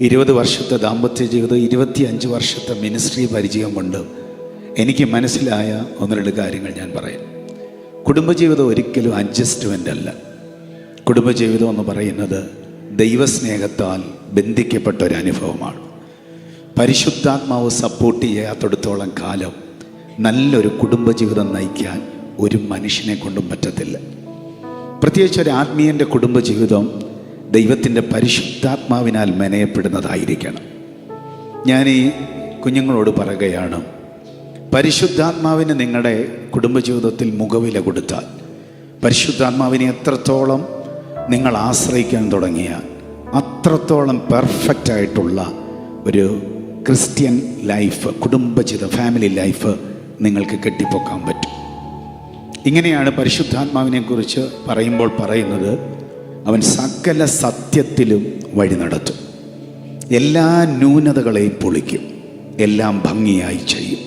ഇരുപത് വർഷത്തെ ദാമ്പത്യ ജീവിതം ഇരുപത്തിയഞ്ച് വർഷത്തെ മിനിസ്ട്രി പരിചയം കൊണ്ട് എനിക്ക് മനസ്സിലായ ഒന്ന് രണ്ട് കാര്യങ്ങൾ ഞാൻ പറയാം. കുടുംബജീവിതം ഒരിക്കലും അഡ്ജസ്റ്റ്മെന്റ് അല്ല. കുടുംബജീവിതം എന്ന് പറയുന്നത് ദൈവസ്നേഹത്താൽ ബന്ധിക്കപ്പെട്ട ഒരു അനുഭവമാണ്. പരിശുദ്ധാത്മാവ് സപ്പോർട്ട് ചെയ്യാത്തടത്തോളം കാലം നല്ലൊരു കുടുംബജീവിതം നയിക്കാൻ ഒരു മനുഷ്യനെ കൊണ്ടും പറ്റത്തില്ല. പ്രത്യേകിച്ച് ഒരു ആത്മീയന്റെ കുടുംബജീവിതം ദൈവത്തിന്റെ പരിശുദ്ധാത്മാവിനാൽ മെനയപ്പെടുന്നതായിരിക്കണം. ഞാൻ ഈ കുഞ്ഞുങ്ങളോട് പറയുകയാണ് പരിശുദ്ധാത്മാവിന് നിങ്ങളുടെ കുടുംബജീവിതത്തിൽ മുഖവില കൊടുത്താൽ പരിശുദ്ധാത്മാവിനെ എത്രത്തോളം നിങ്ങൾ ആശ്രയിക്കാൻ തുടങ്ങിയാൽ അത്രത്തോളം പെർഫെക്റ്റ് ആയിട്ടുള്ള ഒരു ക്രിസ്ത്യൻ ലൈഫ് കുടുംബജീവിതം ഫാമിലി ലൈഫ് നിങ്ങൾക്ക് കെട്ടിപ്പൊക്കാൻ പറ്റും. ഇങ്ങനെയാണ് പരിശുദ്ധാത്മാവിനെക്കുറിച്ച് പറയുമ്പോൾ പറയുന്നത് അവൻ സകല സത്യത്തിലും വഴി നടത്തും. എല്ലാ ന്യൂനതകളെയും പൊളിക്കും. എല്ലാം ഭംഗിയായി ചെയ്യും.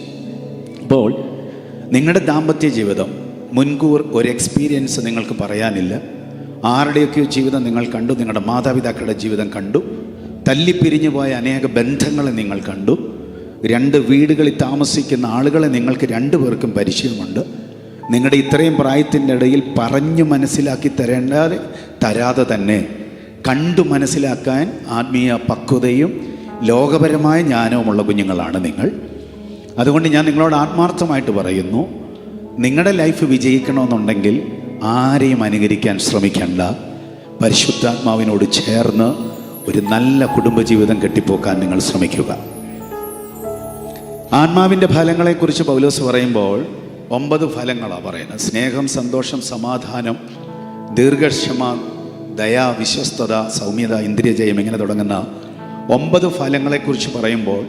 അപ്പോൾ നിങ്ങളുടെ ദാമ്പത്യ ജീവിതം മുൻകൂർ ഒരു എക്സ്പീരിയൻസ് നിങ്ങൾക്ക് പറയാനില്ല. ആരുടെയൊക്കെയോ ജീവിതം നിങ്ങൾ കണ്ടു നിങ്ങളുടെ മാതാപിതാക്കളുടെ ജീവിതം കണ്ടു. തല്ലിപ്പിരിഞ്ഞു പോയ അനേക ബന്ധങ്ങളെ നിങ്ങൾ കണ്ടു. രണ്ട് വീടുകളിൽ താമസിക്കുന്ന ആളുകളെ നിങ്ങൾക്ക് രണ്ടു പേർക്കും പരിചയമുണ്ട്. നിങ്ങളുടെ ഇത്രയും പ്രായത്തിന്റെ ഇടയിൽ പറഞ്ഞു മനസ്സിലാക്കി തരേണ്ടാതെ തരാതെ തന്നെ കണ്ടു മനസ്സിലാക്കാൻ ആത്മീയ പക്വതയും ലോകപരമായ ജ്ഞാനവുമുള്ള കുഞ്ഞുങ്ങളാണ് നിങ്ങൾ. അതുകൊണ്ട് ഞാൻ നിങ്ങളോട് ആത്മാർത്ഥമായിട്ട് പറയുന്നു നിങ്ങളുടെ ലൈഫ് വിജയിക്കണമെന്നുണ്ടെങ്കിൽ ആരെയും അനുകരിക്കാൻ ശ്രമിക്കണ്ട. പരിശുദ്ധാത്മാവിനോട് ചേർന്ന് ഒരു നല്ല കുടുംബജീവിതം കെട്ടിപ്പോക്കാൻ നിങ്ങൾ ശ്രമിക്കുക. ആത്മാവിന്റെ ഫലങ്ങളെക്കുറിച്ച് പൗലോസ് പറയുമ്പോൾ ഒമ്പത് ഫലങ്ങളാണ് പറയുന്നത്. സ്നേഹം സന്തോഷം സമാധാനം ദീർഘക്ഷമ ദയ വിശ്വസ്തത സൗമ്യത ഇന്ദ്രിയജയം ഇങ്ങനെ തുടങ്ങുന്ന ഒമ്പത് ഫലങ്ങളെക്കുറിച്ച് പറയുമ്പോൾ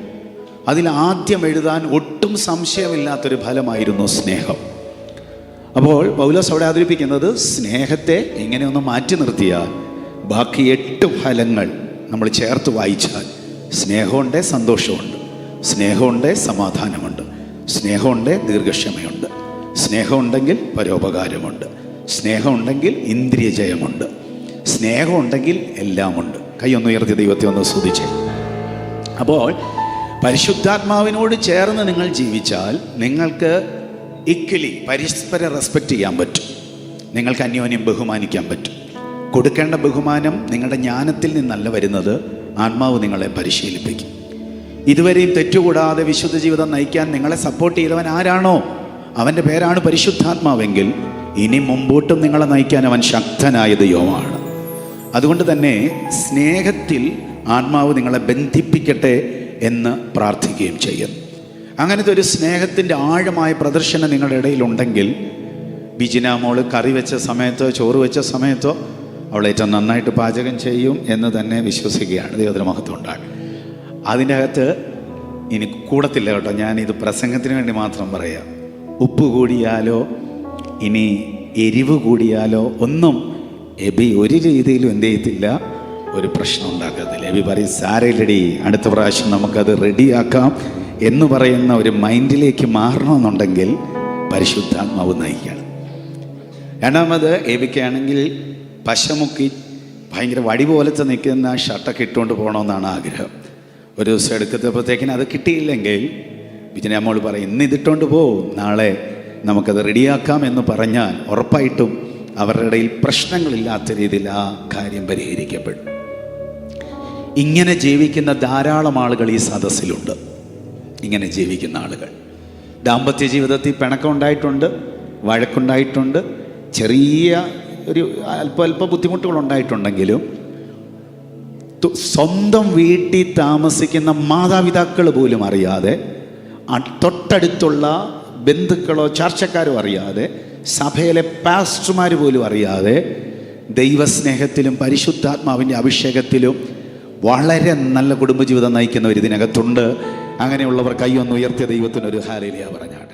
അതിൽ ആദ്യം എഴുതാൻ ഒട്ടും സംശയമില്ലാത്തൊരു ഫലമായിരുന്നു സ്നേഹം. അപ്പോൾ പൗലോസ് അവിടെ അവതരിപ്പിക്കുന്നത് സ്നേഹത്തെ ഇങ്ങനെയൊന്ന് മാറ്റി നിർത്തിയാൽ ബാക്കി എട്ട് ഫലങ്ങൾ നമ്മൾ ചേർത്ത് വായിച്ചാൽ സ്നേഹമുണ്ട് സന്തോഷമുണ്ട്. സ്നേഹമുണ്ട് സമാധാനമുണ്ട്. സ്നേഹമുണ്ട് ദീർഘക്ഷമയുണ്ട്. സ്നേഹമുണ്ടെങ്കിൽ പരോപകാരമുണ്ട്. സ്നേഹമുണ്ടെങ്കിൽ ഇന്ദ്രിയ ജയമുണ്ട് സ്നേഹമുണ്ടെങ്കിൽ എല്ലാമുണ്ട്. കൈ ഒന്ന് ഉയർത്തി ദൈവത്തെ ഒന്ന് സ്തുതിച്ച്. അപ്പോൾ പരിശുദ്ധാത്മാവിനോട് ചേർന്ന് നിങ്ങൾ ജീവിച്ചാൽ നിങ്ങൾക്ക് ഇക്വലി പരസ്പരം റെസ്പെക്റ്റ് ചെയ്യാൻ പറ്റും. നിങ്ങൾക്ക് അന്യോന്യം ബഹുമാനിക്കാൻ പറ്റും. കൊടുക്കേണ്ട ബഹുമാനം നിങ്ങളുടെ ജ്ഞാനത്തിൽ നിന്നല്ല വരുന്നത്. ആത്മാവ് നിങ്ങളെ പരിശീലിപ്പിക്കും. ഇതുവരെയും തെറ്റുകൂടാതെ വിശുദ്ധ ജീവിതം നയിക്കാൻ നിങ്ങളെ സപ്പോർട്ട് ചെയ്തവൻ ആരാണോ? അവന്റെ പേരാണ് പരിശുദ്ധാത്മാവെങ്കിൽ ഇനി മുമ്പോട്ടും നിങ്ങളെ നയിക്കാൻ അവൻ ശക്തനായ ദൈവമാണ്. അതുകൊണ്ട് തന്നെ സ്നേഹത്തിൽ ആത്മാവ് നിങ്ങളെ ബന്ധിപ്പിക്കട്ടെ എന്ന് പ്രാർത്ഥിക്കുകയും ചെയ്യും. അങ്ങനത്തെ ഒരു സ്നേഹത്തിന്റെ ആഴമായ പ്രദർശനം നിങ്ങളുടെ ഇടയിലുണ്ടെങ്കിൽ ബിജിന മോൾ കറി വെച്ച സമയത്തോ ചോറ് വെച്ച സമയത്തോ അവൾ നന്നായിട്ട് പാചകം ചെയ്യും എന്ന് തന്നെ വിശ്വസിക്കുകയാണ് ദൈവത്തിന് മഹത്വം ഉണ്ടാകും അതിന്റെ അകത്ത് ഇനി കൂടത്തില്ല കേട്ടോ. ഞാനിത് പ്രസംഗത്തിന് വേണ്ടി മാത്രം പറയാം. ഉപ്പ് കൂടിയാലോ ഇനി എരിവ് കൂടിയാലോ ഒന്നും എബി ഒരു രീതിയിലും എന്ത് ചെയ്യത്തില്ല. ഒരു പ്രശ്നം ഉണ്ടാക്കത്തില്ല. എബി പറയും സാരയിലടി അടുത്ത പ്രാവശ്യം നമുക്കത് റെഡിയാക്കാം എന്ന് പറയുന്ന ഒരു മൈൻഡിലേക്ക് മാറണമെന്നുണ്ടെങ്കിൽ പരിശുദ്ധാത്മാവ് നയിക്കണം. രണ്ടാമത് എബിക്കാണെങ്കിൽ പശമുക്കി ഭയങ്കര വടി പോലത്തെ നിൽക്കുന്ന ഷർട്ടൊക്കെ ഇട്ടുകൊണ്ട് പോകണമെന്നാണ് ആഗ്രഹം. ഒരു ദിവസം എടുക്കത്തപ്പോഴത്തേക്കിന് അത് കിട്ടിയില്ലെങ്കിൽ ബിജിനെ അമ്മോട് പറയും ഇന്ന് ഇതിട്ടുകൊണ്ട് പോ നാളെ നമുക്കത് റെഡിയാക്കാം എന്ന് പറഞ്ഞാൽ ഉറപ്പായിട്ടും അവരുടെ ഇടയിൽ പ്രശ്നങ്ങളില്ലാത്ത രീതിയിൽ ആ കാര്യം പരിഹരിക്കപ്പെടും. ഇങ്ങനെ ജീവിക്കുന്ന ധാരാളം ആളുകൾ ഈ സദസ്സിലുണ്ട്. ഇങ്ങനെ ജീവിക്കുന്ന ആളുകൾ. ദാമ്പത്യ ജീവിതത്തിൽ പിണക്കം ഉണ്ടായിട്ടുണ്ട് വഴക്കുണ്ടായിട്ടുണ്ട് ചെറിയ ഒരു അല്പ അല്പ ബുദ്ധിമുട്ടുകൾ ഉണ്ടായിട്ടുണ്ടെങ്കിലും സ്വന്തം വീട്ടിൽ താമസിക്കുന്ന മാതാപിതാക്കൾ പോലും അറിയാതെ തൊട്ടടുത്തുള്ള ബന്ധുക്കളോ ചർച്ചക്കാരോ അറിയാതെ സഭയിലെ പാസ്റ്റർമാർ പോലും അറിയാതെ ദൈവസ്നേഹത്തിലും പരിശുദ്ധാത്മാവിന്റെ അഭിഷേകത്തിലും വളരെ നല്ല കുടുംബജീവിതം നയിക്കുന്നവർ ഇതിനകത്തുണ്ട്. അങ്ങനെയുള്ളവർ കൈയൊന്ന് ഉയർത്തിയ ദൈവത്തിനൊരു ഹാലേലിയ പറഞ്ഞാണ്.